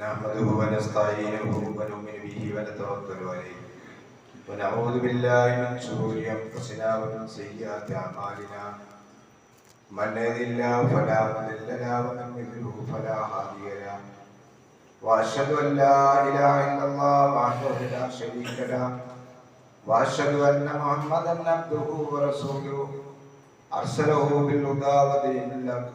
نحمده ونستعينه ونؤمن به ونتوكل عليه ونعوذ بالله من شرور انفسنا ومن سيئات اعمالنا من يهد الله فلا مضل له ومن يضلل فلا هادي له واشهد ان لا اله الا الله وحده لا شريك له واشهد ان محمدا عبده ورسوله ارسله بالهدى ودين الحق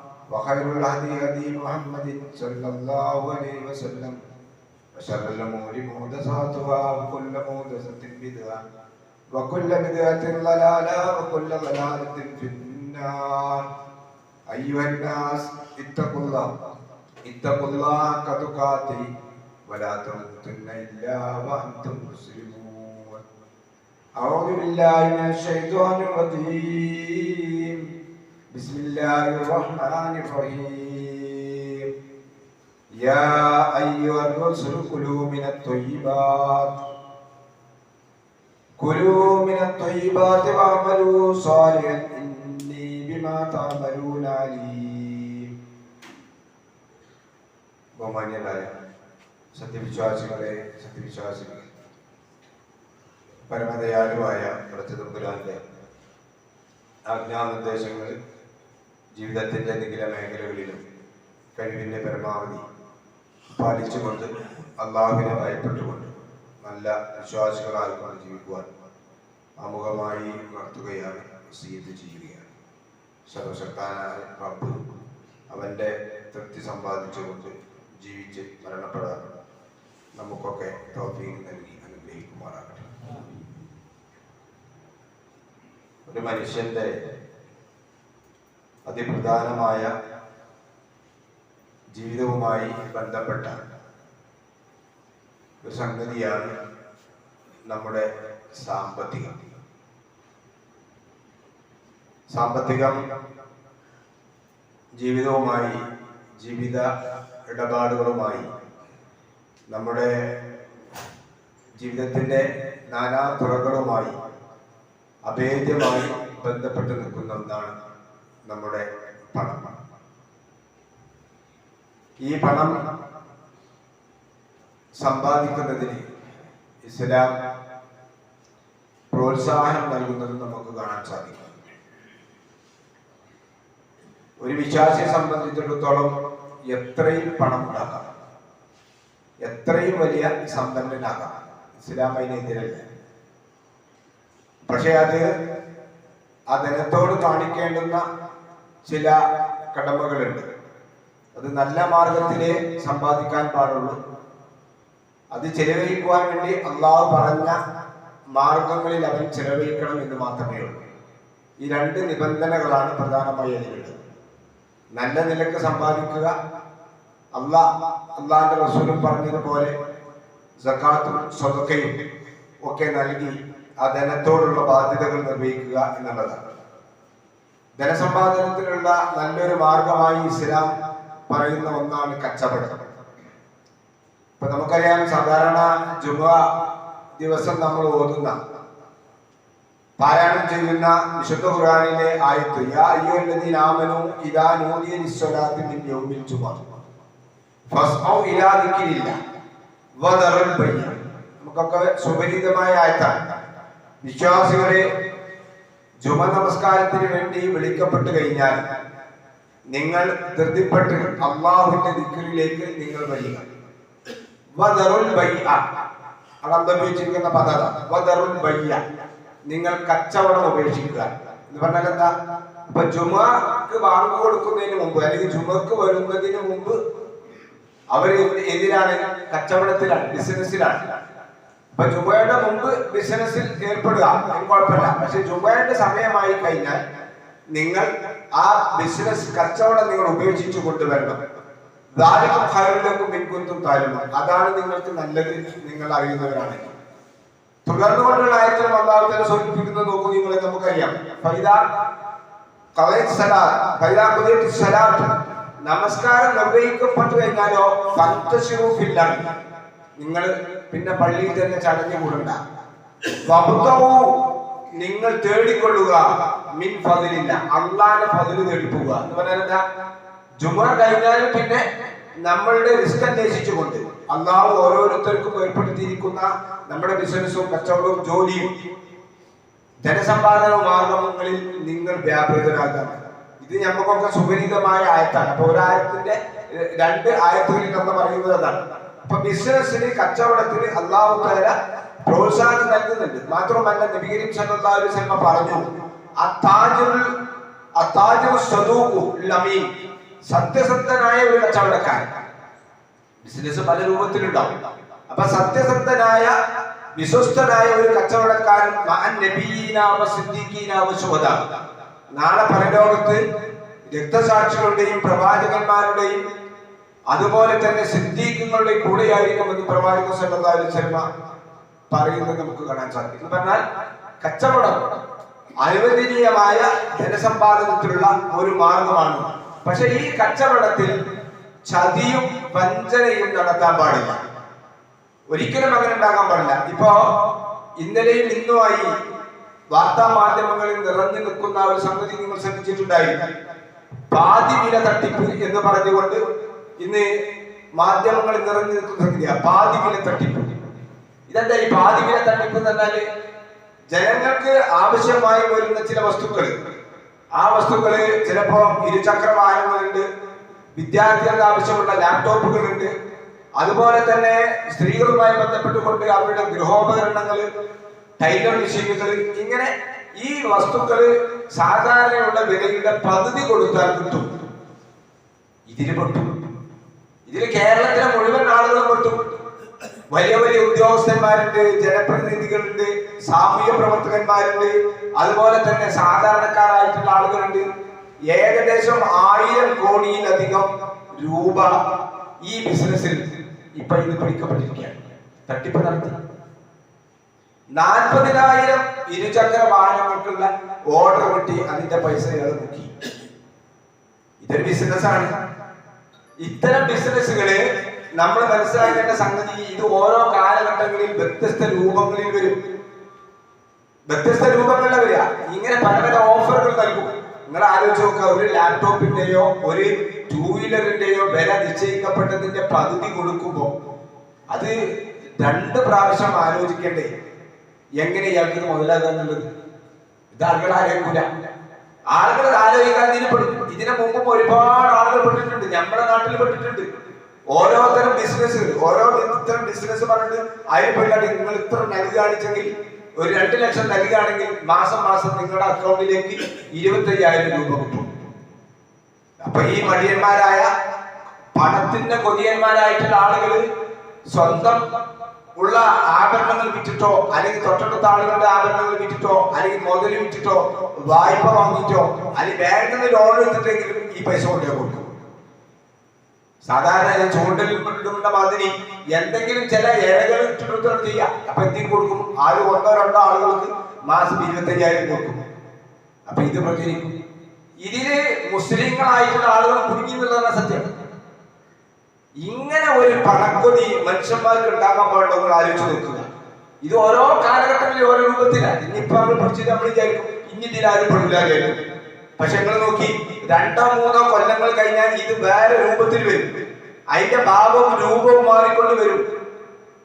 وخير الهدي هدي محمد صلى الله عليه وسلم. وشر الأمور محدثاتها وكل محدثه بدعة. وكل بدعة ضلالة وكل ضلالة في النار. أيها الناس اتقوا الله. اتقوا الله حق تقاته ولا تموتن إلا وأنتم مسلمون. أعوذ بالله من الشيطان الرجيم. بسم الله الرحمن الرحيم يا أيها الرسل كلوا من الطيبات كلوا من الطيبات واعملوا صالحا إني بما تعملون عليم ബഹുമാന്യരായ സത്യവിശ്വാസികളെ സത്യവിശ്വാസികളെ പരമദയാലുവായ പ്രചതുപുരാന്റെ ആജ്ഞാനിർദ്ദേശങ്ങൾ ജീവിതത്തിന്റെ എന്തെങ്കിലും മേഖലകളിലും കഴിവിന്റെ പരമാവധി പാലിച്ചുകൊണ്ട് അള്ളാഹുവിനെ ഭയപ്പെട്ടുകൊണ്ട് നല്ല വിശ്വാസികളായിക്കൊണ്ട് ജീവിക്കുവാൻ ആമുഖമായി ഉണർത്തുകയാണ് സീത് ചെയ്യുകയാണ് സർവശക്താനായ റബ്ബ് അവന്റെ തൃപ്തി സമ്പാദിച്ചുകൊണ്ട് ജീവിച്ച് മരണപ്പെടാൻ നമുക്കൊക്കെ ടോഫിക്ക് നൽകി അനുഗ്രഹിക്കുമാറാകട്ടെ. ഒരു മനുഷ്യന്റെ അതിപ്രധാനമായ ജീവിതവുമായി ബന്ധപ്പെട്ട ഒരു സംഗതിയാണ് നമ്മുടെ സാമ്പത്തികം. സാമ്പത്തികം ജീവിതവുമായി ജീവിത ഇടപാടുകളുമായി നമ്മുടെ ജീവിതത്തിന്റെ നാനാ തുറകളുമായി അഭേദ്യമായി ബന്ധപ്പെട്ട് നിൽക്കുന്ന ഒന്നാണ് നമ്മുടെ പണം. ഈ പണം സമ്പാദിക്കുന്നതിന് ഇസ്ലാം പ്രോത്സാഹനം നൽകുന്നത് നമുക്ക് കാണാൻ സാധിക്കും. ഒരു വിശ്വാസിയെ സംബന്ധിച്ചിടത്തോളം എത്രയും പണം ഉണ്ടാക്കാം. എത്രയും വലിയ സമ്പന്നനാകാം ഇസ്ലാം അതിനെതിരല്ല. പക്ഷെ അത് ആ ധനത്തോട് കാണിക്കേണ്ടുന്ന ചില കടമകളുണ്ട്. അത് നല്ല മാർഗത്തിലേ സമ്പാദിക്കാൻ പാടുള്ളൂ. അത് ചെലവഴിക്കുവാൻ വേണ്ടി അള്ളാഹു പറഞ്ഞ മാർഗങ്ങളിൽ അവൻ ചെലവഴിക്കണം എന്ന് മാത്രമേ ഉള്ളൂ. ഈ രണ്ട് നിബന്ധനകളാണ് പ്രധാനമായി അതിലുള്ളത്. നല്ല നിലയ്ക്ക് സമ്പാദിക്കുക. അള്ളാ അള്ളാന്റെ റസൂലും പറഞ്ഞതുപോലെ സക്കാത്തും സ്വതക്കയും ഒക്കെ നൽകി ആ ധനത്തോടുള്ള ബാധ്യതകൾ നിർവഹിക്കുക എന്നുള്ളതാണ്. ധനസമ്പാദനത്തിനുള്ള നല്ലൊരു മാർഗമായി ഇസ്ലാം പറയുന്ന ഒന്നാണ് കച്ചവടം. ഇപ്പൊ നമുക്കറിയാം സാധാരണ ജുമ ദിവസം നമ്മൾ ഓതുന്ന പാരായണം ചെയ്യുന്ന വിശുദ്ധ ഖുറാനിലെ ആയത്ത് യാ അയ്യുഹല്ലദീന ആമനു ഇദാ നൂദിയ ലിസ്സലാത്തി മിൻ യൗമിൽ ജുമഅ ഫസ്ഔ ഇലാ ദിക്രില്ല വദറുൽ ബയ്യ. നമുക്കൊക്കെ സുപരിചിതമായ ആയത്താണ്. വിശ്വാസികളെ ജുമ നമസ്കാരത്തിന് വേണ്ടി വിളിക്കപ്പെട്ടു കഴിഞ്ഞാൽ നിങ്ങൾ ധൃതിപ്പെട്ട് അള്ളാഹുവിന്റെ ദിക്കറിലേക്ക് നിങ്ങൾ വരിക. അന്തർഭവിച്ചിരിക്കുന്ന പദത. വദറുൽ നിങ്ങൾ കച്ചവടം ഉപേക്ഷിക്കുക. എന്ന് പറഞ്ഞാൽ എന്താ? ഇപ്പൊ ജുമക്ക് വാങ്ങു കൊടുക്കുന്നതിന് മുമ്പ് അല്ലെങ്കിൽ ജുമക്ക് വരുന്നതിന് മുമ്പ് അവർ എതിരാണ്? കച്ചവടത്തിലാണ് ബിസിനസ്സിലാണ്. അപ്പൊ ജുബയുടെ മുമ്പ് ബിസിനസ്സിൽ ഏർപ്പെടുക അതിന് കുഴപ്പമില്ല. പക്ഷെ ജുബയുടെ സമയമായി കഴിഞ്ഞാൽ നിങ്ങൾ ആ ബിസിനസ് കച്ചവടം നിങ്ങൾ ഉപേക്ഷിച്ചു കൊണ്ടുവരണം. ദാരിക്കും ഖൈറുലക്കും മിൻകുന്തും താരുമ അതാണ് നിങ്ങൾക്ക് നല്ലത് നിങ്ങൾ അറിയുന്നവരാണെങ്കിൽ തുടർന്നുകൊണ്ടുള്ള ആയത്തിൽ അള്ളാഹു തന്നെ സൂചിപ്പിക്കുന്നത് നോക്കൂ നിങ്ങളെ നമുക്കറിയാം. നമസ്കാരം നിർവഹിക്കപ്പെട്ടു കഴിഞ്ഞാലോ അർദ്. നിങ്ങൾ പിന്നെ പള്ളിയിൽ തന്നെ ചടഞ്ഞു കൂടണ്ട. നിങ്ങൾ തേടിക്കൊള്ളുക. മിൻ ഫതിലില്ല. അള്ളാന്റെ ഫതിൽ തേടിപ്പോവുക. എന്ന് പറഞ്ഞാൽ എന്താ? ജുമ കഴിഞ്ഞാലും പിന്നെ നമ്മളുടെ റിസ്ക് അന്വേഷിച്ചുകൊണ്ട് അള്ളാഹു ഓരോരുത്തർക്കും ഏർപ്പെടുത്തിയിരിക്കുന്ന നമ്മുടെ ബിസിനസ്സും കച്ചവടവും ജോലിയും ധനസമ്പാദന മാർഗങ്ങളിൽ നിങ്ങൾ വ്യാപൃതരാകാണ് ഇത് നമുക്കൊക്കെ സുപരിതമായ ആയത്താണ്. അപ്പൊ ഒരായത്തിന്റെ രണ്ട് ആയത്തുകളിൽ നമ്മൾ പറയുന്നത് അതാണ്. അപ്പൊ ബിസിനസ്സിന് കച്ചവടത്തിന് അള്ളാഹു തല പ്രോത്സാഹനം നൽകുന്നുണ്ട്. മാത്രമല്ല നബി കരീം സല്ലല്ലാഹു അലൈഹി പറഞ്ഞു സത്യസന്ധനായ ഒരു കച്ചവടക്കാരൻ. ബിസിനസ് പല രൂപത്തിലുണ്ടാവും. അപ്പൊ സത്യസന്ധനായ വിശ്വസ്തനായ ഒരു കച്ചവടക്കാരൻ. നാളെ പരലോകത്ത് രക്തസാക്ഷികളുടെയും പ്രവാചകന്മാരുടെയും അതുപോലെ തന്നെ സിദ്ദീഖുകളുടെയും കൂടെയായിരിക്കുമെന്ന് എന്ന് സല്ലല്ലാഹു വസല്ലം പറയുന്നത് നമുക്ക് കാണാൻ സാധിക്കും എന്ന് പറഞ്ഞാൽ കച്ചവടം അനുവദനീയമായ ധനസമ്പാദനത്തിലുള്ള ഒരു മാർഗമാണ്. പക്ഷെ ഈ കച്ചവടത്തിൽ ചതിയും വഞ്ചനയും നടത്താൻ പാടില്ല. ഒരിക്കലും അങ്ങനെ ഉണ്ടാകാൻ പാടില്ല. ഇപ്പോ ഇന്നലെയും ഇന്നുമായി വാർത്താ മാധ്യമങ്ങളിൽ നിറഞ്ഞു നിൽക്കുന്ന ഒരു സംഗതി നിങ്ങൾ ശ്രദ്ധിച്ചിട്ടുണ്ടായിരുന്നു പാതി വില തട്ടിപ്പ് എന്ന് പറഞ്ഞുകൊണ്ട് ഇന്ന് മാധ്യമങ്ങളിൽ നിറഞ്ഞു നിൽക്കുന്ന സംഗതിയാണ് പാതി തട്ടിപ്പ്. ഇതെന്താ ഈ പാതി തട്ടിപ്പ് എന്ന് പറഞ്ഞാൽ? ജനങ്ങൾക്ക് ആവശ്യമായി വരുന്ന ചില വസ്തുക്കൾ ആ വസ്തുക്കൾ ചിലപ്പോ ഇരുചക്ര വാഹനങ്ങളുണ്ട് വിദ്യാർത്ഥികൾക്ക് ആവശ്യമുള്ള ലാപ്ടോപ്പുകളുണ്ട്. അതുപോലെ തന്നെ സ്ത്രീകളുമായി ബന്ധപ്പെട്ടുകൊണ്ട് അവരുടെ ഗൃഹോപകരണങ്ങൾ ടൈലർ മെഷീനുകൾ ഇങ്ങനെ ഈ വസ്തുക്കൾ സാധാരണയുള്ള വിലയുടെ പകുതി കൊടുത്താൽ കിട്ടും. ഇതിന് പെട്ടു. ഇതിൽ കേരളത്തിലെ മുഴുവൻ ആളുകളും പെട്ടു. വലിയ വലിയ ഉദ്യോഗസ്ഥന്മാരുണ്ട് ജനപ്രതിനിധികളുണ്ട് സാമൂഹ്യ പ്രവർത്തകന്മാരുണ്ട്. അതുപോലെ തന്നെ സാധാരണക്കാരായിട്ടുള്ള ആളുകളുണ്ട്. ഏകദേശം ആയിരം കോടിയിലധികം രൂപ ഈ ബിസിനസ്സിൽ ഇപ്പൊ ഇന്ന് പിടിക്കപ്പെട്ടിരിക്കുകയാണ്. തട്ടിപ്പ് നടത്തി. നാൽപ്പതിനായിരം ഇരുചക്ര വാഹനങ്ങൾക്കുള്ള ഓർഡർ കിട്ടി. അതിന്റെ പൈസ ഇയാൾ മുക്കി. ഇതൊരു ബിസിനസ്സാണ്. ഇത്തരം ബിസിനസ്സുകൾ നമ്മൾ മനസ്സിലാക്കേണ്ട സംഗതി ഇത് ഓരോ കാലഘട്ടങ്ങളിൽ വ്യത്യസ്ത രൂപങ്ങളിൽ വരും. വ്യത്യസ്ത രൂപങ്ങളിൽ വരിക. ഇങ്ങനെ പല പല ഓഫറുകൾ നൽകും. നിങ്ങൾ ആലോചിച്ച് നോക്കുക ഒരു ലാപ്ടോപ്പിന്റെയോ ഒരു ടൂ വീലറിന്റെയോ വില നിശ്ചയിക്കപ്പെട്ടതിന്റെ പകുതി കൊടുക്കുമ്പോൾ അത് രണ്ട് പ്രാവശ്യം ആലോചിക്കേണ്ടേ എങ്ങനെ ഇയാൾക്ക് മുതലാകാന്നുള്ളത്? ഇത് ആളുകൾ ആലോചിക്കൂല. ആളുകൾ ആലോചിക്കാൻ ഇതിന് ഇതിനു മുമ്പും ഒരുപാട് ആളുകൾ പെട്ടിട്ടുണ്ട്. നമ്മുടെ നാട്ടിൽ പെട്ടിട്ടുണ്ട്. ഓരോതരം ബിസിനസ് ഓരോ ഇത്തരം ബിസിനസ് പറഞ്ഞിട്ട് അതിന് പെട്ടാണ്ട് നിങ്ങൾ ഇത്ര നൽകി കാണിച്ചെങ്കിൽ ഒരു രണ്ട് ലക്ഷം നൽകുകയാണെങ്കിൽ മാസം മാസം നിങ്ങളുടെ അക്കൗണ്ടിലേക്ക് ഇരുപത്തയ്യായിരം രൂപ കിട്ടും. അപ്പൊ ഈ മടിയന്മാരായ പണത്തിന്റെ കൊതിയന്മാരായിട്ടുള്ള ആളുകൾ സ്വന്തം ഉള്ള ആഭരണങ്ങൾ വിറ്റിട്ടോ അല്ലെങ്കിൽ തൊട്ടടുത്ത ആളുകളുടെ ആഭരണങ്ങൾ വിറ്റിട്ടോ അല്ലെങ്കിൽ മുതൽ വിറ്റിട്ടോ വായ്പ വാങ്ങിയിട്ടോ അല്ലെങ്കിൽ ബാങ്കിൽ നിന്ന് ലോൺ എടുത്തിട്ടെങ്കിലും ഈ പൈസ കൊണ്ടേ കൊടുക്കും. സാധാരണ ഇടുന്ന മാതിരി എന്തെങ്കിലും ചില ഇഴകൾ ഇട്ടിട്ട് ചെയ്യാം. അപ്പൊ എന്തെങ്കിലും കൊടുക്കും? ആര് ഒന്നോ രണ്ടോ ആളുകൾക്ക് മാസം ഇരുപത്തയ്യായിരം കൊടുക്കും. അപ്പൊ ഇത് പ്രചരിക്കും. ഇതിൽ മുസ്ലിങ്ങളായിട്ടുള്ള ആളുകൾ കുടുങ്ങി എന്നുള്ളതാണ് സത്യം. ഇങ്ങനെ ഒരു പണക്കൊതി മനുഷ്യന്മാർക്ക് ഉണ്ടാകാൻ പാടുണ്ടോ നിങ്ങൾ ആലോചിച്ച് നോക്കുക. ഇത് ഓരോ കാലഘട്ടത്തിലും ഓരോ രൂപത്തിലാണ്. ഇനിയിപ്പോ നമ്മൾ പഠിച്ചിട്ട് നമ്മൾ വിചാരിക്കും ഇനി ഇതിലാരും പെടില്ലാതായിരിക്കും പക്ഷെ നിങ്ങൾ നോക്കി രണ്ടോ മൂന്നോ കൊല്ലങ്ങൾ കഴിഞ്ഞാൽ ഇത് വേറെ രൂപത്തിൽ വരും. അതിന്റെ ഭാവവും രൂപവും മാറിക്കൊണ്ട് വരും.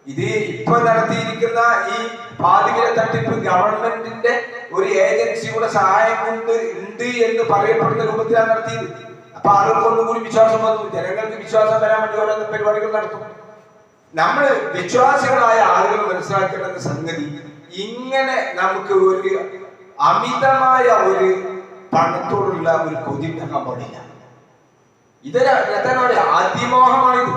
ഇത് ഇപ്പൊ നടത്തിയിരിക്കുന്ന ഈ പാതികര തട്ടിപ്പ് ഗവൺമെന്റിന്റെ ഒരു ഏജൻസിയുടെ സഹായം കൊണ്ട് ഉണ്ട് എന്ന് പറയപ്പെടുന്ന രൂപത്തിലാണ് നടത്തിയത്. അപ്പൊ ആളുകൾക്ക് ഒന്നുകൂടി വിശ്വാസം വന്നു. ജനങ്ങൾക്ക് വിശ്വാസം വരാൻ വേണ്ടി ഓരോ പരിപാടികൾ നടത്തും. നമ്മൾ വിശ്വാസികളായ ആളുകൾ മനസ്സിലാക്കേണ്ട സംഗതി ഇങ്ങനെ നമുക്ക് ഒരു അമിതമായ ഒരു പണത്തോടുള്ള ഒരു കൊതി ഉണ്ടാക്കാൻ പാടില്ല. ഇതൊരു പറയുക അതിമോഹമാണിത്.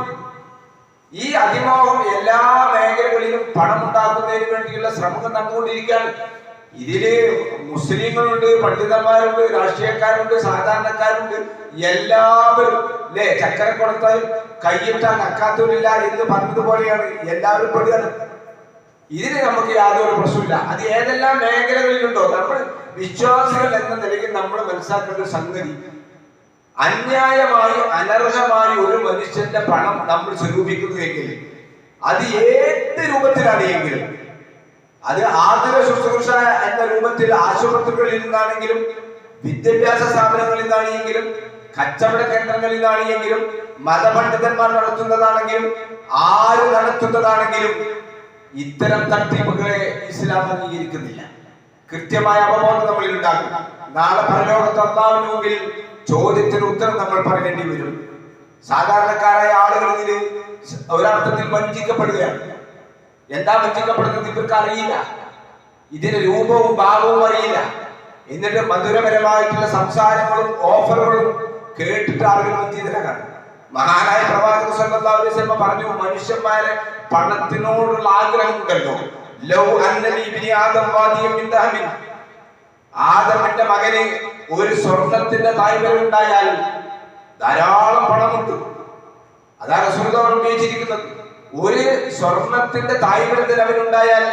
ഈ അതിമോഹം എല്ലാ മേഖലകളിലും പണം ഉണ്ടാക്കുന്നതിന് വേണ്ടിയുള്ള ശ്രമം നടന്നുകൊണ്ടിരിക്കുകയാണ്. ഇതിൽ മുസ്ലിങ്ങളുണ്ട് പണ്ഡിതന്മാരുണ്ട് രാഷ്ട്രീയക്കാരുണ്ട് സാധാരണക്കാരുണ്ട്. എല്ലാവരും അല്ലേ ചക്കര കൊടുത്താൽ കൈയിട്ടാൽ നക്കാത്തവരില്ല എന്ന് പറഞ്ഞതുപോലെയാണ് എല്ലാവരും പെടുകയാണ്. ഇതിന് നമുക്ക് യാതൊരു പ്രശ്നമില്ല അത് ഏതെല്ലാം മേഖലകളിലുണ്ടോ? നമ്മൾ വിശ്വാസികൾ എന്ന നിലയിൽ നമ്മൾ മനസ്സിലാക്കേണ്ട സംഗതി. അന്യായമായി അനർഹമായി ഒരു മനുഷ്യന്റെ പണം നമ്മൾ സ്വരൂപിക്കുന്നുവെങ്കിൽ അത് ഏത് രൂപത്തിലാണ് എങ്കിലും അത് ആതുര ശുശ്രൂഷ എന്ന രൂപത്തിൽ ആശുപത്രികളിൽ നിന്നാണെങ്കിലും വിദ്യാഭ്യാസ സ്ഥാപനങ്ങളിൽ നിന്നാണെങ്കിലും കച്ചവട കേന്ദ്രങ്ങളിൽ നിന്നാണെങ്കിലും മതപണ്ഡിതന്മാർ നടത്തുന്നതാണെങ്കിലും ആര് നടത്തുന്നതാണെങ്കിലും ഇത്തരം തട്ടിപ്പുകളെ ഇസ്ലാം അംഗീകരിക്കുന്നില്ല. കൃത്യമായ അവബോധം നമ്മളിൽ ഉണ്ടാകും. നാളെ പരലോകത്ത് മുമ്പിൽ ചോദ്യത്തിന് ഉത്തരം നമ്മൾ പറയേണ്ടി വരും. സാധാരണക്കാരായ ആളുകളിൽ ഒരർത്ഥത്തിൽ വഞ്ചിക്കപ്പെടുകയാണ്. എന്താ വഞ്ചിക്കപ്പെടുന്നത് ഇവർക്ക് അറിയില്ല. ഇതിന്റെ രൂപവും ഭാവവും അറിയില്ല. എന്നിട്ട് മധുരപരമായിട്ടുള്ള സംസാരങ്ങളും ഓഫറുകളും കേട്ടിട്ട് ആളുകൾ വഞ്ചിതരാണ് മഹാനായ പ്രവാചക സല്ലല്ലാഹു അലൈഹി വസല്ലം പറഞ്ഞു മനുഷ്യന്മാരെ പണത്തിനോടുള്ള ആഗ്രഹം ഉണ്ടല്ലോ. ലൗ അന്നലി ആദമിന്റെ മകന് ഒരു സ്വർണത്തിന്റെ താല്പര്യം ഉണ്ടായാൽ ധാരാളം പണമുണ്ട്. അതാണ് സുഹൃതം ഉപയോഗിച്ചിരിക്കുന്നത്. ഒരു സ്വർണത്തിന്റെ തായ്വരത്തിൽ അവനുണ്ടായാൽ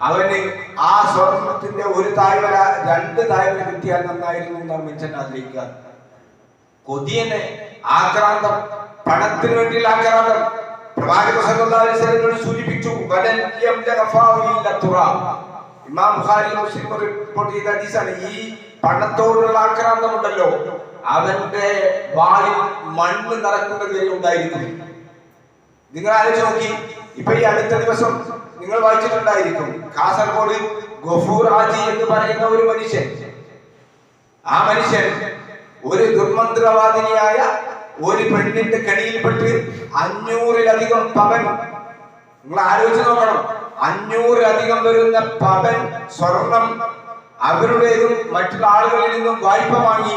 അവന് ആ സ്വർണത്തിന്റെ ഒരു തായ്വര രണ്ട് തായ്വര കിട്ടിയാൽ നന്നായിരുന്നു എന്നാണ് മനുഷ്യൻ ആഗ്രഹിക്കുക. കൊതിയനെ ആക്രാന്തം പണത്തിന് വേണ്ടിയുള്ള ആക്രാന്തം. ഇമാം ഈ പണത്തോടുള്ള ആക്രാന്തം ഉണ്ടല്ലോ അവന്റെ വായിൽ മണ്ണ് നടക്കുന്നത് വരെ ഉണ്ടായിരിക്കും. നിങ്ങൾ ആലോചിച്ച് നോക്കി. ഇപ്പൊ ഈ അടുത്ത ദിവസം നിങ്ങൾ വായിച്ചിട്ടുണ്ടായിരിക്കും. കാസർഗോഡ് ഗഫൂർ ഹാജി എന്ന് പറയുന്ന ഒരു മനുഷ്യൻ. ആ മനുഷ്യൻ ഒരു ദുർമന്ത്രവാദിനിയായ ഒരു പെണ്ണിന്റെ കടിയിൽപ്പെട്ട് അഞ്ഞൂറിലധികം പവൻ നിങ്ങൾ ആലോചിച്ച് നോക്കണം. അഞ്ഞൂറിലധികം വരുന്ന പവൻ സ്വർണം അവരുടേതും മറ്റുള്ള ആളുകളിൽ നിന്നും വായ്പ വാങ്ങി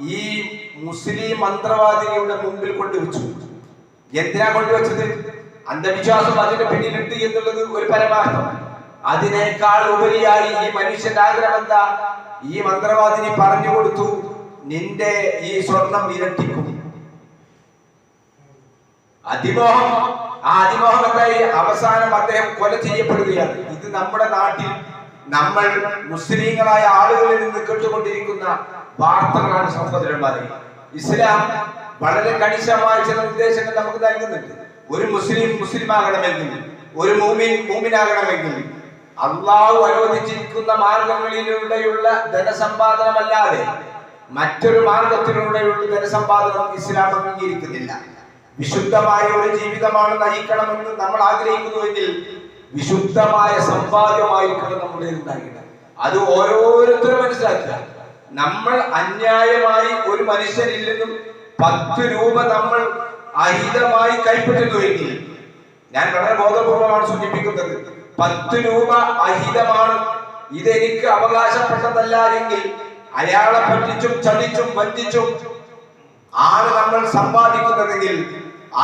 ഈ മുസ്ലിം മന്ത്രവാദിനിയുടെ മുമ്പിൽ കൊണ്ടുവച്ചു. എന്തിനാ കൊണ്ടുവച്ചത്? അന്ധവിശ്വാസം അതിന്റെ പിന്നിലുണ്ട് എന്നുള്ളത് ഒരു പരമാർത്ഥം. അതിനേക്കാൾ ഉപരിയായി ഈ മനുഷ്യന്റെ ആഗ്രഹം എന്താ? ഈ മന്ത്രവാദിനി പറഞ്ഞു കൊടുത്തു നിന്റെ ഈ സ്വർണം ഇരട്ടിക്കും. അതിമോഹം ആ അതിമോഹം എന്തായി? അവസാനം അദ്ദേഹം കൊല ചെയ്യപ്പെടുകയാണ്. ഇത് നമ്മുടെ നാട്ടിൽ നമ്മൾ മുസ്ലിങ്ങളായ ആളുകളിൽ നിന്ന് കേട്ടുകൊണ്ടിരിക്കുന്ന വാർത്തകളാണ് സഹോദരന്മാരെ. ഇസ്ലാം വളരെ കണിശമായ ചില നിർദ്ദേശങ്ങൾ നമുക്ക് നൽകുന്നുണ്ട്. ഒരു മുസ്ലിം മുസ്ലിം ആകണമെങ്കിൽ ഒരു മൂമിൻ മൂമിനാകണമെങ്കിൽ അള്ളാഹു അനുവദിച്ചിരിക്കുന്ന മാർഗങ്ങളിലൂടെയുള്ള ധനസമ്പാദനമല്ലാതെ മറ്റൊരു മാർഗത്തിലൂടെയുള്ള ധനസമ്പാദനം ഇസ്ലാം അംഗീകരിക്കുന്നില്ല. വിശുദ്ധമായ ഒരു ജീവിതമാണ് നയിക്കണമെന്ന് നമ്മൾ ആഗ്രഹിക്കുന്നുവെങ്കിൽ വിശുദ്ധമായ സമ്പാദ്യമായിരിക്കണം നമ്മുടെ ഉണ്ടാകേണ്ടത് അത് ഓരോരുത്തരും മനസ്സിലാക്കുക. നമ്മൾ അന്യായമായി ഒരു മനുഷ്യനിൽ നിന്നും പത്ത് രൂപ നമ്മൾ അഹിതമായി കൈപ്പറ്റുന്നുവെങ്കിൽ ഞാൻ വളരെ ബോധപൂർവമാണ് സൂചിപ്പിക്കുന്നത്. പത്ത് രൂപ അഹിതമാണ്. ഇതെനിക്ക് അവകാശപ്പെട്ടതല്ല എങ്കിൽ അയാളെ പറ്റിച്ചും ചതിച്ചും വഞ്ചിച്ചും ആണ് നമ്മൾ സമ്പാദിക്കുന്നതെങ്കിൽ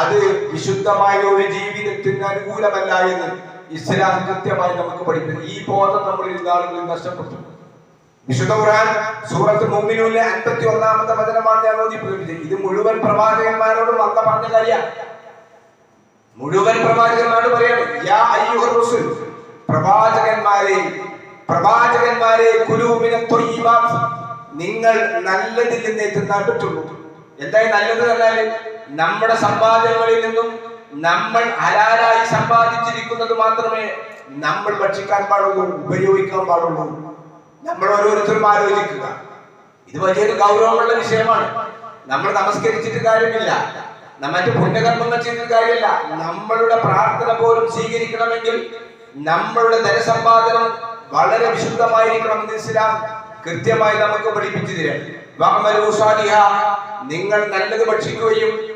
അത് വിശുദ്ധമായ ഒരു ജീവിതത്തിന് അനുകൂലമല്ല എന്ന് ഇസ്ലാം കൃത്യമായി നമുക്ക് പഠിക്കുന്നു ഈ ബോധം നമ്മൾ ആളുകളിൽ നഷ്ടപ്പെട്ടു. വിശുദ്ധ ഖുർആൻ സൂറത്ത് മുഅ്മിനൂനിലെ 51ാമത്തെ വചനമാണ് ഞാൻ ഓതി പ്രയോഗിച്ചത് ഇത് മുഴുവൻ പ്രവാചകന്മാരോടും അല്ല പറഞ്ഞ കാര്യമാണ്. മുഴുവൻ പ്രവാചകന്മാരോട് പറയാണ് യാ അയ്യുഹർ റസൂൽ പ്രവാചകന്മാരെ പ്രവാചകന്മാരെ കുലൂമിന ത്വയ്യിബാത്ത് നിങ്ങൾ നല്ലതിൽ നിന്ന് തിന്നാൻ പറ്റുള്ളൂ എന്തായി നല്ലത് എന്നാൽ നമ്മുടെ സമ്പാദ്യങ്ങളിൽ നിന്നും നമ്മൾ ഹലാലായി സമ്പാദിച്ചിരിക്കുന്നത് മാത്രമേ നമ്മൾ ഭക്ഷിക്കാൻ പാടുള്ളൂ ഉപയോഗിക്കാൻ പാടുള്ളൂ. നമ്മൾ ഓരോരുത്തരും ആലോചിക്കുക. ഇത് വലിയൊരു ഗൗരവമുള്ള വിഷയമാണ്. നമ്മൾ നമസ്കരിച്ചിട്ട് കാര്യമില്ല. മറ്റ് പുണ്യകർമ്മങ്ങൾ ചെയ്തിട്ട് കാര്യമില്ല. നമ്മളുടെ പ്രാർത്ഥന പോലും സ്വീകരിക്കണമെങ്കിൽ നമ്മളുടെ ധനസമ്പാദനം വളരെ വിശുദ്ധമായിരിക്കണം വിശുദ്ധമായിരിക്കണമെന്ന് ഇസ്ലാം കൃത്യമായി നമുക്ക് പഠിപ്പിച്ചു തരാം നിങ്ങൾ നല്ലത് ഭക്ഷിക്കുകയും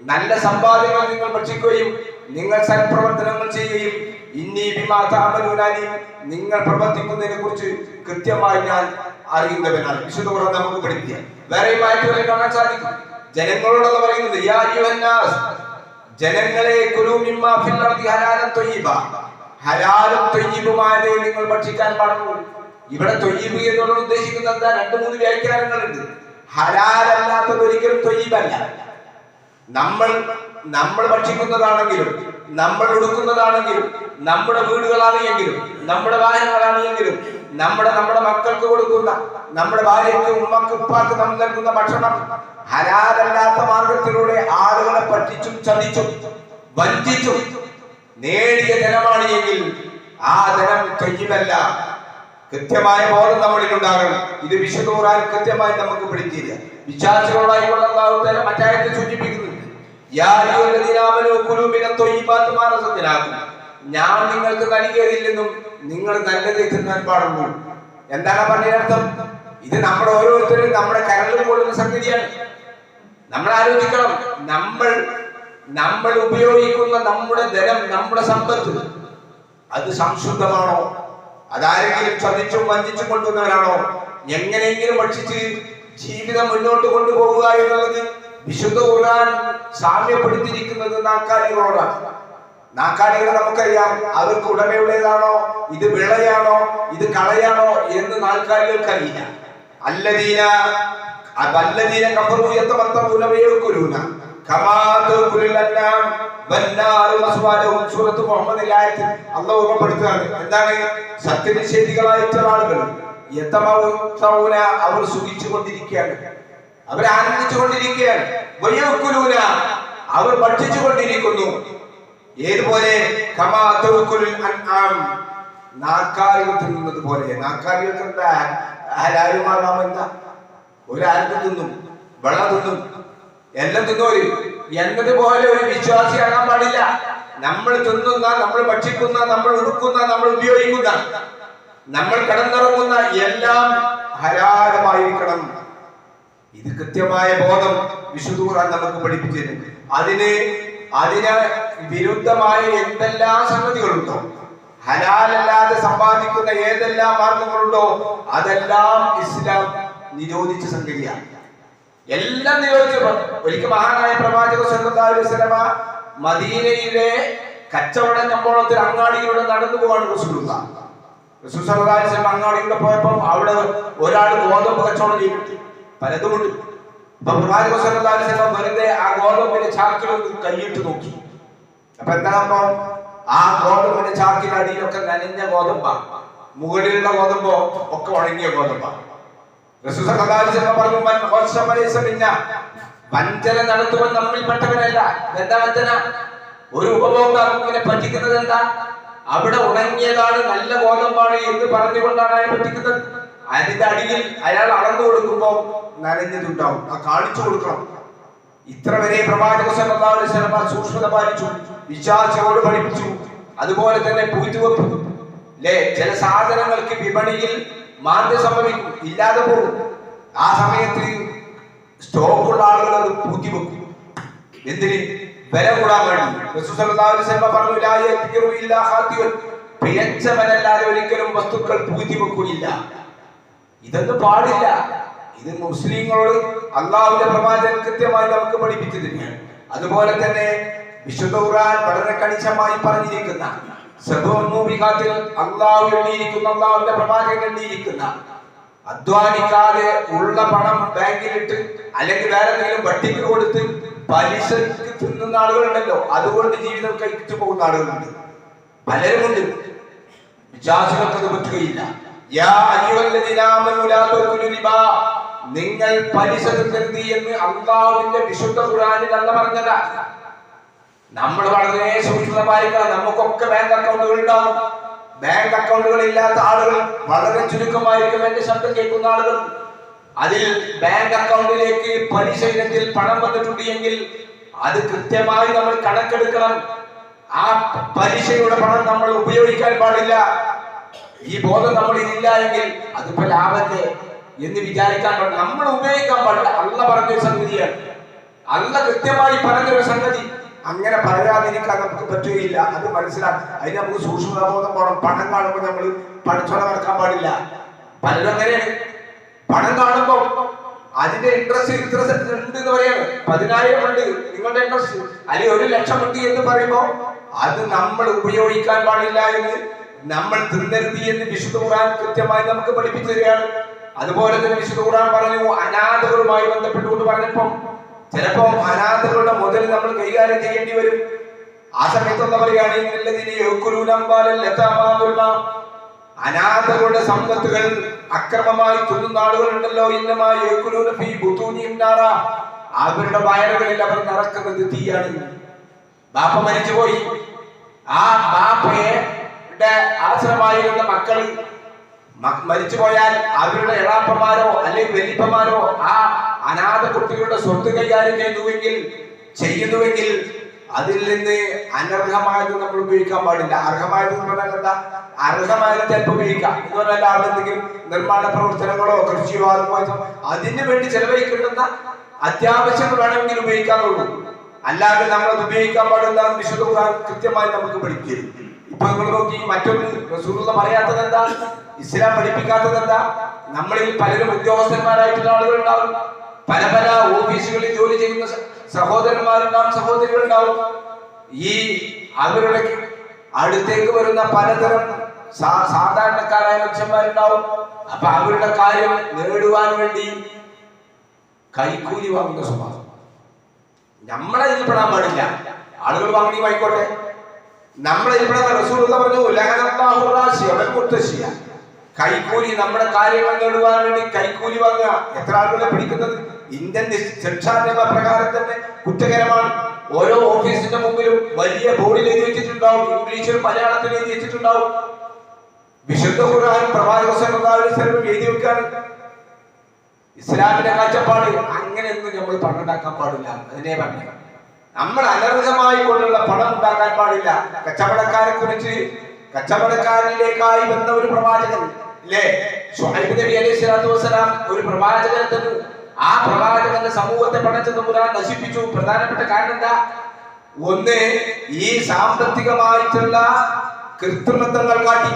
നല്ല സമ്പാദ്യങ്ങൾ നിങ്ങൾ ഭക്ഷിക്കുകയും നിങ്ങൾ സൽപ്രവർത്തനങ്ങൾ ചെയ്യുകയും ഇന്നീ ബിമാ തഅമലൂനാനി നിങ്ങൾ പ്രവർത്തിക്കുന്നതിനെ കുറിച്ച് കൃത്യമായി ഞാൻ അറിയുന്നവനാണ്. വിശുദ്ധ ഖുർആൻ നമുക്ക് പഠിപ്പിക്കാം വേറെ ആയത്തുകളിൽ കാണാൻ സാധിക്കും. ജനങ്ങളോടെന്ന് പറയുന്നത് യാ അയ്യുഹന്നാസ് ജനങ്ങളെ ഹലാലും തൊയ്യബുമായതേ നിങ്ങൾ ഭക്ഷിക്കാൻ പാടുള്ളൂ. ഇവിടെ തൊയ്യീബ് എന്നുള്ളത് ഉദ്ദേശിക്കുന്നത് എന്താ? രണ്ട് മൂന്ന് വ്യാഖ്യാനങ്ങളുണ്ട്. ഹലാലല്ലാത്തത് ഒരിക്കലും തൊയ്യബല്ല. നമ്മൾ നമ്മൾ ഭക്ഷിക്കുന്നതാണെങ്കിലും നമ്മൾ ഉടുക്കുന്നതാണെങ്കിലും നമ്മുടെ വീടുകളാണെങ്കിലും നമ്മുടെ വാഹനങ്ങളാണെങ്കിലും നമ്മുടെ നമ്മുടെ മക്കൾക്ക് കൊടുക്കുന്ന നമ്മുടെ ഭാര്യയ്ക്ക് ഉമ്മക്ക് ഉപ്പാക്ക് നമ്മൾ നൽകുന്ന ഭക്ഷണം ഹലാലല്ലാത്ത മാർഗത്തിലൂടെ ആളുകളെ പറ്റിച്ചും ചതിച്ചും വഞ്ചിച്ചും നേടിയ ധനമാണ് എങ്കിൽ ആ ധനം കയ്യിലല്ല. കൃത്യമായ ബോധം നമ്മളിൽ ഉണ്ടാകണം ഇത് വിശുദ്ധ കൃത്യമായി നമുക്ക് പഠിച്ചില്ല വിശ്വാസികളോടായിക്കൊള്ള അല്ലാഹു തആല ഞാൻ നിങ്ങൾക്ക് നൽകിയതില്ലെന്നും നിങ്ങൾ നല്ലത് തിന്നാൻ പാടുള്ളൂ. എന്താണ് പറഞ്ഞതിനർത്ഥം ഇത് നമ്മുടെ ഓരോരുത്തരും നമ്മുടെ കരളിൽ കൊള്ളുന്ന സംഗതിയാണ്. നമ്മൾ ആലോചിക്കണം. നമ്മൾ നമ്മൾ ഉപയോഗിക്കുന്ന നമ്മുടെ ധനം നമ്മുടെ സമ്പത്ത് അത് സംശുദ്ധമാണോ? അതാരെങ്കിലും ചതിച്ചും വഞ്ചിച്ചും കൊണ്ടുവന്നവരാണോ? എങ്ങനെയെങ്കിലും ഭക്ഷിച്ച് ജീവിതം മുന്നോട്ട് കൊണ്ടുപോകുക എന്നുള്ളത് വിശുദ്ധ ഖുർആൻ സാമ്യപ്പെടുത്തിയിരിക്കുന്നത് നാക്കാലികളോടാണ് നാക്കാലികൾ നമുക്കറിയാം. അവർക്ക് ഉടമയുടേതാണോ? ഇത് വിളയാണോ ഇത് കളയാണോ? എന്ന് നാൽക്കാലികൾക്കറിയില്ല. അല്ലദീന അല്ലദീന കഫറു യതമത്തഊന വയകുലൂന. കമാ എന്താണ്? സത്യനിഷേധികളായിട്ടുള്ള ആളുകൾ. അവർ സുഖിച്ചു കൊണ്ടിരിക്കുകയാണ് അവർ ആനന്ദിച്ചു കൊണ്ടിരിക്കുകയാണ് വയകുലൂന അവർ ഭക്ഷിച്ചു കൊണ്ടിരിക്കുന്നു ഏതുപോലെ നാക്കാലികൾ തിന്നുന്നത് പോലെ എന്താ ഹലാലുമാകാം ഒരാൾക്ക് തിന്നും വെള്ളം തിന്നും എല്ലാം തിന്നോര്. എന്നതുപോലെ ഒരു വിശ്വാസിയാകാൻ പാടില്ല. നമ്മൾ തിന്നുന്ന നമ്മൾ ഭക്ഷിക്കുന്ന നമ്മൾ ഉടുക്കുന്ന നമ്മൾ ഉപയോഗിക്കുന്ന നമ്മൾ കടന്നിറങ്ങുന്ന എല്ലാം ഹരാരമായിരിക്കണം. ഇത് കൃത്യമായ ബോധം ഖുർആൻ നമുക്ക് പഠിപ്പിച്ചിരുന്നു. അതിന് അതിന് വിരുദ്ധമായ എന്തെല്ലാം സംഗതികളുണ്ടോ? ഹലാലല്ലാതെ സമ്പാദിക്കുന്ന ഏതെല്ലാം മാർഗങ്ങളുണ്ടോ? അതെല്ലാം ഇസ്ലാം നിരോധിച്ച സംഗതിയാണ്. എല്ലാം നിരോധിച്ചു ഒരിക്കൽ മഹാനായ പ്രവാചക സ്വന്തം മദീനയിലെ കച്ചവട കമ്പോളത്തിൽ അങ്ങാടിയിലൂടെ നടന്നു പോകാണ് റസൂലുള്ള. റസൂൽ അങ്ങാടിയിലൂടെ പോയപ്പോൾ അവിടെ ഒരാൾ ഗോതമ്പ് കച്ചവടം ചെയ്തിട്ട് പലതുമുണ്ട്. വെറുതെ ആ ഗോതമ്പിന്റെ ചാക്കിലൊന്ന് കൈയിട്ട് നോക്കി. അപ്പൊ എന്താകുമ്പോ ആ ഗോതമ്പിന്റെ ചാക്കിന്റെ അടിയിലൊക്കെ നനഞ്ഞ ഗോതമ്പ മുകളിലുള്ള ഒക്കെ ഉണങ്ങിയ ഗോതമ്പ. റസൂൽ സല്ലല്ലാഹു അലൈഹി വസല്ലം പറഞ്ഞു മൻ ഖശമ ലൈസ മിന്ന. വഞ്ചന നടത്തുവൻ നമ്മിൽപ്പെട്ടവനല്ല എന്താ വഞ്ചന? ഒരു ഉപഭോക്താവിനെ പറ്റിക്കുന്നത് എന്താ? അവിടെ ഉണങ്ങിയതാണ് നല്ല ഗോതമ്പാണ് എന്ന് പറഞ്ഞുകൊണ്ടാണ് അയാൾ പറ്റിക്കുന്നത്. അതിന്റെ അടിയിൽ അയാൾ അളന്നു കൊടുക്കുമ്പോൾ നനഞ്ഞതുണ്ടാവും ആ കാണിച്ചു കൊടുക്കണം. ഇത്ര വരെ പ്രവാചക സല്ലല്ലാഹു സൂക്ഷ്മത പാലിച്ചു. വിശ്വാസികളോട് പഠിപ്പിച്ചു. അതുപോലെ തന്നെ പൂറ്റുവെപ്പ് അല്ലേ ചില സാധനങ്ങൾക്ക് വിപണിയിൽ മാന്ദ്യം സംഭവിക്കും. ഇല്ലാതെ പോകും. ആ സമയത്ത് സ്റ്റോക്കുള്ള ആളുകൾ അത് പൂത്തിവെക്കും എന്തിന്? വില കൂടാൻ വേണ്ടി. പറഞ്ഞു പിഴച്ചവനല്ലാതെ ഒരിക്കലും വസ്തുക്കൾ പൂത്തിവെക്കുകയില്ല ഇതൊന്നും പാടില്ല. ഇത് മുസ്ലിങ്ങളോട് അള്ളാഹുവിന്റെ പ്രവാചകൻ കൃത്യമായി നമുക്ക് പഠിപ്പിച്ചു തരികയാണ് അതുപോലെ തന്നെ വിശുദ്ധ ഖുർആൻ വളരെ കണിശമായി പറഞ്ഞിരിക്കുന്ന സബൂമികാത്തിൽ അള്ളാഹു എണ്ണിയിരിക്കുന്ന അള്ളാഹുവിന്റെ പ്രവാചകൻ എണ്ണിയിരിക്കുന്ന അധ്വാനിക്കാതെ ഉള്ള പണം ബാങ്കിലിട്ട് അല്ലെങ്കിൽ വേറെ എന്തെങ്കിലും വട്ടിക്ക് കൊടുത്ത് പലിശക്ക് തിന്നുന്ന ആളുകളുണ്ടല്ലോ. അതുകൊണ്ട് ജീവിതം കഴിച്ചു പോകുന്ന ആളുകളുണ്ട്. പലരുമുണ്ട്. വിശ്വാസികൾക്ക് അത് പറ്റുകയില്ല. നിങ്ങൾ പലിശ തിന്നരുത് എന്ന് അള്ളാഹുവിന്റെ വിശുദ്ധ ഖുർആനിൽ അല്ല പറഞ്ഞതാ. നമ്മൾ വളരെ സൂക്ഷ്മത പാലിക്കണം. നമുക്കൊക്കെ ബാങ്ക് അക്കൗണ്ടുകൾ ഉണ്ടാവും ബാങ്ക് അക്കൗണ്ടുകൾ ഇല്ലാത്ത ആളുകൾ വളരെ ചുരുക്കമായിരിക്കും എന്റെ ശബ്ദം കേൾക്കുന്ന ആളുകൾ. അതിൽ ബാങ്ക് അക്കൗണ്ടിലേക്ക് പലിശ ഇനത്തിൽ പണം വന്നിട്ടുണ്ട് എങ്കിൽ അത് കൃത്യമായി നമ്മൾ കണക്കെടുക്കണം. ആ പലിശയുടെ പണം നമ്മൾ ഉപയോഗിക്കാൻ പാടില്ല. ഈ ബോധം നമ്മളിൽ ഇല്ല എങ്കിൽ അതിപ്പോ ലാഭത്തെ എന്ന് വിചാരിക്കാൻ നമ്മൾ ഉപയോഗിക്കാൻ പാടില്ല. അല്ല പറഞ്ഞൊരു സംഗതിയാണ്. അല്ല കൃത്യമായി പറഞ്ഞൊരു സംഗതി. അങ്ങനെ പറയാതിരിക്കാൻ നമുക്ക് പറ്റുകയില്ല. അത് മനസ്സിലാക്കാം. അതിന് നമുക്ക് സൂക്ഷ്മതാബോധം പോകണം പണം കാണുമ്പോൾ നമ്മൾ പഠിച്ചോടെ നടക്കാൻ പാടില്ല. പലരും അങ്ങനെയാണ്. പണം കാണുമ്പോൾ അതിന്റെ ഇൻട്രസ്റ്റ് ഇത്ര ഉണ്ട് എന്ന് പറയാണ്. പതിനായിരം ഉണ്ട്. നിങ്ങളുടെ ഇൻട്രസ്റ്റ് അല്ലെങ്കിൽ ഒരു ലക്ഷം ഉണ്ട് എന്ന് പറയുമ്പോൾ അത് നമ്മൾ ഉപയോഗിക്കാൻ പാടില്ല എന്ന് നമ്മൾ തിന്നരുതി എന്ന് വിശുദ്ധ ഖുർആൻ കൃത്യമായി നമുക്ക് പഠിപ്പിച്ചു തരികയാണ് അതുപോലെ തന്നെ വിശുദ്ധ ഖുർആൻ പറഞ്ഞു അനാഥകളുമായി ബന്ധപ്പെട്ടുകൊണ്ട് പറഞ്ഞപ്പം ചിലപ്പോ അനാഥകളുടെ മുതൽ നമ്മൾ കൈകാര്യം ചെയ്യേണ്ടി വരും. ആ സമയത്തുള്ള പറയുകയാണെങ്കിൽ. അനാഥകളുടെ സമ്പത്തുകൾ അക്രമമായി തിന്നുന്ന ആളുകളുണ്ടല്ലോ. ഇന്നമായി. അവരുടെ വയറുകളിൽ അവർ നടക്കുന്നത് തീയാണ്. ബാപ്പ മരിച്ചുപോയി. ആ ബാപ്പയെ ആശ്രമായിരുന്ന മക്കൾ മരിച്ചു പോയാൽ അവരുടെ എളാപ്പന്മാരോ അല്ലെങ്കിൽ വലിയപ്പന്മാരോ ആ അനാഥ കുട്ടികളുടെ സ്വത്ത് കൈകാര്യം ചെയ്യുന്നുവെങ്കിൽ ചെയ്യുന്നുവെങ്കിൽ അതിൽ നിന്ന് അനർഹമായത് നമ്മൾ ഉപയോഗിക്കാൻ പാടില്ല. അർഹമായത് എന്ന് പറഞ്ഞാൽ എന്താ? അർഹമായത് ചിലപ്പോൾ ഉപയോഗിക്കാം. എന്ന് പറഞ്ഞാൽ അവിടെ എന്തെങ്കിലും നിർമ്മാണ പ്രവർത്തനങ്ങളോ കൃഷിയോ അതുപോലെ അതിന് വേണ്ടി ചെലവഴിക്കേണ്ടുന്ന അത്യാവശ്യങ്ങൾ വേണമെങ്കിൽ ഉപയോഗിക്കാന്നുള്ളൂ അല്ലാതെ നമ്മൾ അത് ഉപയോഗിക്കാൻ പാടില്ല വിശുദ്ധ കൃത്യമായി നമുക്ക് പഠിക്കും ഇപ്പൊ നിങ്ങൾ നോക്കി മറ്റൊന്ന് റസൂലുള്ള പറയാത്തത് എന്താ? ഇസ്ലാം പഠിപ്പിക്കാത്തത് എന്താ? നമ്മളിൽ പലരും ഉദ്യോഗസ്ഥന്മാരായിട്ടുള്ള ആളുകൾ ഉണ്ടാവും. പല പല ഓഫീസുകളിൽ ജോലി ചെയ്യുന്ന സഹോദരന്മാരുണ്ടാവും സഹോദരികളുണ്ടാവും. ഈ അവരുടെ അടുത്തേക്ക് വരുന്ന പലതരം സാധാരണക്കാരായ മനുഷ്യന്മാരുണ്ടാവും. അപ്പൊ അവരുടെ കാര്യം നേടുവാൻ വേണ്ടി കൈക്കൂലി വാങ്ങുന്ന സ്വഭാവം. നമ്മളെ ഇതിൽ പെടാൻ പാടില്ല. ആളുകൾ വാങ്ങി വായിക്കോട്ടെ നമ്മളെ ഇതിൽ റസൂലുള്ള പറഞ്ഞു ലഹനല്ലാഹു അവൻ മുത്തശ്ശിയ. കൈക്കൂലി നമ്മുടെ കാര്യങ്ങൾ നേടുവാൻ വേണ്ടി കൈക്കൂലി വാങ്ങുക. എത്ര ആളുകളെ പിടിക്കുന്നത്? ഇന്ത്യൻ ശിക്ഷാ നിയമ പ്രകാരം തന്നെ കുറ്റകരമാണ്. ഓരോ ഓഫീസിന്റെ മുമ്പിലും വലിയ ബോർഡിൽ എഴുതി വെച്ചിട്ടുണ്ടാവും ഇംഗ്ലീഷിലും മലയാളത്തിൽ എഴുതി വെച്ചിട്ടുണ്ടാവും. വിശുദ്ധ ഖുർആൻ പ്രവാചക സല്ലല്ലാഹു അലൈഹി വസല്ലം എഴുതി വെക്കാണ് ഇസ്ലാമിന്റെ കാഴ്ചപ്പാട് അങ്ങനെയൊന്നും നമ്മൾ പണ്ടുണ്ടാക്കാൻ പാടില്ല. അതിനെ പറഞ്ഞു. നമ്മൾ അനർഹമായി കൊണ്ടുള്ള പണം ഉണ്ടാക്കാൻ പാടില്ല. കച്ചവടക്കാരെ കുറിച്ച് കച്ചവടക്കാരിലേക്കായി വന്ന ഒരു പ്രവാചകൻ നബി അലൈഹി ഒരു പ്രവാചകൻ തന്നു. ആ പ്രവാചകന്റെ സമൂഹത്തെ പടച്ചു തമ്പുരാൻ നശിപ്പിച്ചു. പ്രധാനപ്പെട്ട കാരണം എന്താ? ഒന്ന് ഈ സാമ്പത്തികമായിട്ടുള്ള കൃത്രിമത്വങ്ങൾ കാട്ടി.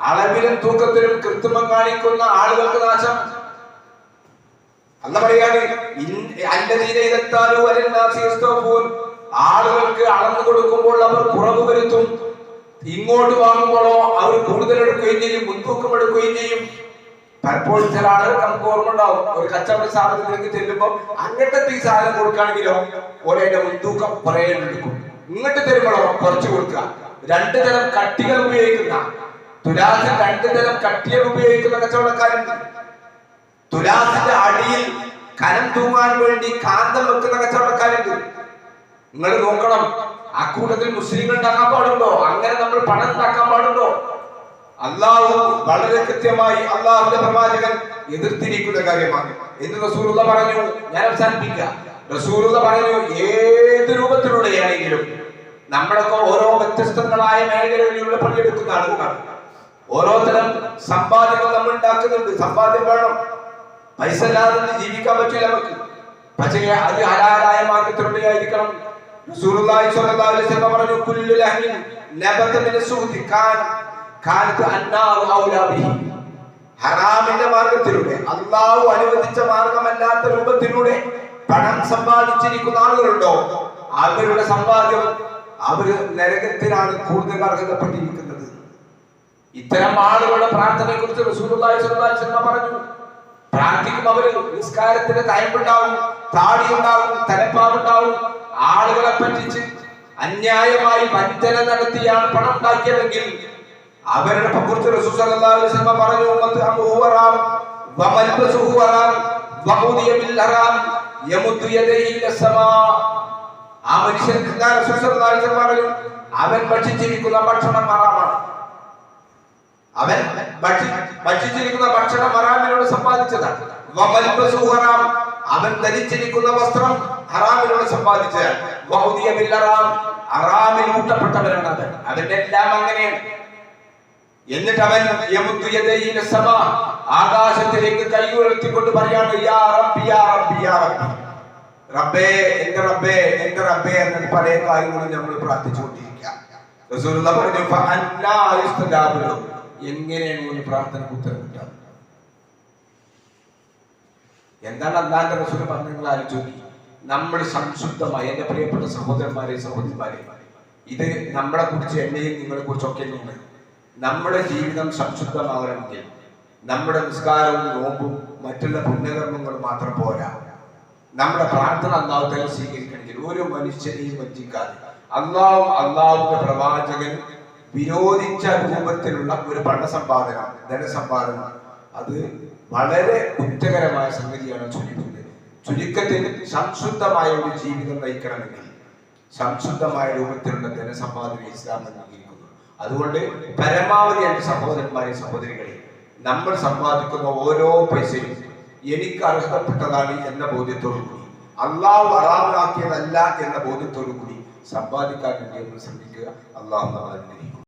അളവിലും തൂക്കത്തിലും കൃത്രിമം കാണിക്കുന്ന ആളുകൾക്ക് നാശം. അല്ല പറയാണ്. ആളുകൾക്ക് അളന്നു കൊടുക്കുമ്പോൾ അവർ കുറവ് വരുത്തും. ഇങ്ങോട്ട് വാങ്ങുമ്പോഴോ അവർ കൂടുതൽ എടുക്കുകയും ചെയ്യും മുൻതൂക്കം എടുക്കുകയും ചെയ്യും. പലപ്പോഴും ചില ആളുകൾക്ക് നമുക്ക് ഓർമ്മ ഉണ്ടാവും ഒരു കച്ചവട സ്ഥാപനത്തിലേക്ക് ചെല്ലുമ്പോൾ അങ്ങനത്തെ ഈ സാധനം കൊടുക്കുകയാണെങ്കിലോ ഒരേ മുൻതൂക്കം കുറേ എടുക്കും. ഇങ്ങോട്ട് തരുമ്പോഴോ കുറച്ച് കൊടുക്കുക. രണ്ടു തരം കട്ടികൾ ഉപയോഗിക്കുന്ന തുലാസിൽ രണ്ടു തരം കട്ടികൾ ഉപയോഗിക്കുന്ന കച്ചവടക്കാരുണ്ട്. തുലാസിന്റെ അടിയിൽ കനം തൂങ്ങാൻ വേണ്ടി കാന്തം വെക്കുന്ന കച്ചവടക്കാരുണ്ട്. നിങ്ങൾ നോക്കണം അക്കൂട്ടത്തിൽ മുസ്ലിങ്ങൾ ഉണ്ടാക്കാൻ പാടുണ്ടോ? അങ്ങനെ നമ്മൾ പണം ഉണ്ടാക്കാൻ പാടുണ്ടോ? അള്ളാഹു വളരെ കൃത്യമായി അള്ളാഹുന്റെ പ്രവാചകൻ എതിർത്തിരിക്കുന്ന കാര്യമാണ്. എന്ന് റസൂലുള്ള പറഞ്ഞു ഞാൻ അവസാനിപ്പിക്കുക റസൂലുള്ള പറഞ്ഞു ഏത് രൂപത്തിലൂടെയാണെങ്കിലും നമ്മളൊക്കെ ഓരോ വ്യത്യസ്തങ്ങളായ മേഖലകളിലൂടെ പണിയെടുക്കുന്ന ആളുകളാണ്. ഓരോ തരം സമ്പാദ്യങ്ങൾ നമ്മൾ ഉണ്ടാക്കുന്നുണ്ട്. സമ്പാദ്യം വേണം. പൈസ ഇല്ലാതെ ജീവിക്കാൻ പറ്റില്ല നമുക്ക്. പക്ഷേ അത് ഹലാലായ മാർഗത്തിലൂടെ ആയിരിക്കണം. റസൂലുള്ളാഹി അലൈഹി വസല്ലം പറഞ്ഞു കുല്ലു നബത മിന കാൻ അനുവദിച്ച മാർഗമല്ലാത്ത രൂപത്തിലൂടെ പണം സമ്പാദിച്ചിരിക്കുന്ന ആളുകളുണ്ടോ? അവരുടെ സമ്പാദ്യം അവർ നരകത്തിലാണ് കൂടുതൽ അർഹതപ്പെട്ടിരിക്കുന്നത്. ഇത്തരം ആളുകളുടെ പ്രാർത്ഥനയെ കുറിച്ച് റസൂലുള്ളാഹി അലൈഹി വസല്ലം പറഞ്ഞു പ്രാർത്ഥിക്കും അവർ. നിസ്കാരത്തിന്റെ തയമ്പുണ്ടാവും താടിയുണ്ടാവും തലപ്പാവുണ്ടാവും ആളുകളെ പറ്റിച്ച് അന്യായമായി വഞ്ചന നടത്തിയാണ് പണം ഉണ്ടാക്കിയതെങ്കിൽ അവരുടെ കുറിച്ച് റസൂൽ സല്ലല്ലാഹു അലൈഹി വസല്ലം പറഞ്ഞു ആ മനുഷ്യൻ അവൻ ഭക്ഷിച്ചിരിക്കുന്ന ഭക്ഷണം ഹറാമാണ്. അവൻ ഭക്ഷിച്ചിരിക്കുന്ന ഭക്ഷണം ഹറാമിനോട് സമ്പാദിച്ചതാണ്. അവൻ ധരിച്ചിരിക്കുന്ന വസ്ത്രം ഹറാമിനോട് സമ്പാദിച്ചതാണ്. ഹറാമിൽ ഊട്ടപ്പെട്ടവനാണ് അവൻ. അവന്റെ എല്ലാം അങ്ങനെയാണ്. എന്നിട്ട് അവൻ ഇലസ്സമാ ആകാശത്തിലേക്ക് കൈ ഉയർത്തിക്കൊണ്ട് പറയാണ് റബ്ബി എന്റെ റബ്ബേ എന്റെ റബ്ബേ എന്ന പല കാര്യങ്ങളും നമ്മൾ പ്രാർത്ഥിച്ചുകൊണ്ടിരിക്കുക. പറഞ്ഞു. എങ്ങനെയാണ് ഒരു പ്രാർത്ഥനക്ക് ഉത്തരം കിട്ടുക? എന്താണ് അള്ളാന്റെ റസൂൽ പറഞ്ഞ നിങ്ങൾ ആലോചിച്ചു നമ്മൾ സംശുദ്ധമായി എന്റെ പ്രിയപ്പെട്ട സഹോദരന്മാരെ സഹോദരിമാരെ ഇത് നമ്മളെ കുറിച്ച് എന്നെയും നിങ്ങളെ കുറിച്ചൊക്കെ തന്നെയാണ് നമ്മുടെ ജീവിതം സംശുദ്ധമാകണമെങ്കിൽ നമ്മുടെ നിസ്കാരവും നോമ്പും മറ്റുള്ള പുണ്യകർമ്മങ്ങളും മാത്രം പോരാ. നമ്മുടെ പ്രാർത്ഥന അള്ളാഹുത്തല സ്വീകരിക്കണമെങ്കിൽ ഓരോ മനുഷ്യനെയും വഞ്ചിക്കാതെ. അള്ളാഹും അള്ളാഹുവിന്റെ പ്രവാചകൻ വിരോധിച്ച രൂപത്തിലുള്ള ഒരു പണസമ്പാദന ധനസമ്പാദന. അത് വളരെ കുറ്റകരമായ സംഗതിയാണ് ചുരുക്കുന്നത്. ചുരുക്കത്തിൽ സംശുദ്ധമായ ഒരു ജീവിതം നയിക്കണമെങ്കിൽ സംശുദ്ധമായ രൂപത്തിലുള്ള ധനസമ്പാദന ഇസ്ലാം നൽകിയിരിക്കുന്നു അതുകൊണ്ട് പരമാവധി എന്റെ സഹോദരന്മാരെ സഹോദരികളെ നമ്മൾ സമ്പാദിക്കുന്ന ഓരോ പൈസയും എനിക്ക് അർഹതപ്പെട്ടതാണ് എന്ന ബോധ്യത്തോടു കൂടി അള്ളാഹു അറാമാക്കിയതല്ല എന്ന ബോധ്യത്തോടു കൂടി സമ്പാദിക്കാൻ വേണ്ടി ശ്രമിക്കുക. അള്ളാഹു നമ്മൾ അനുഗ്രഹിക്കും.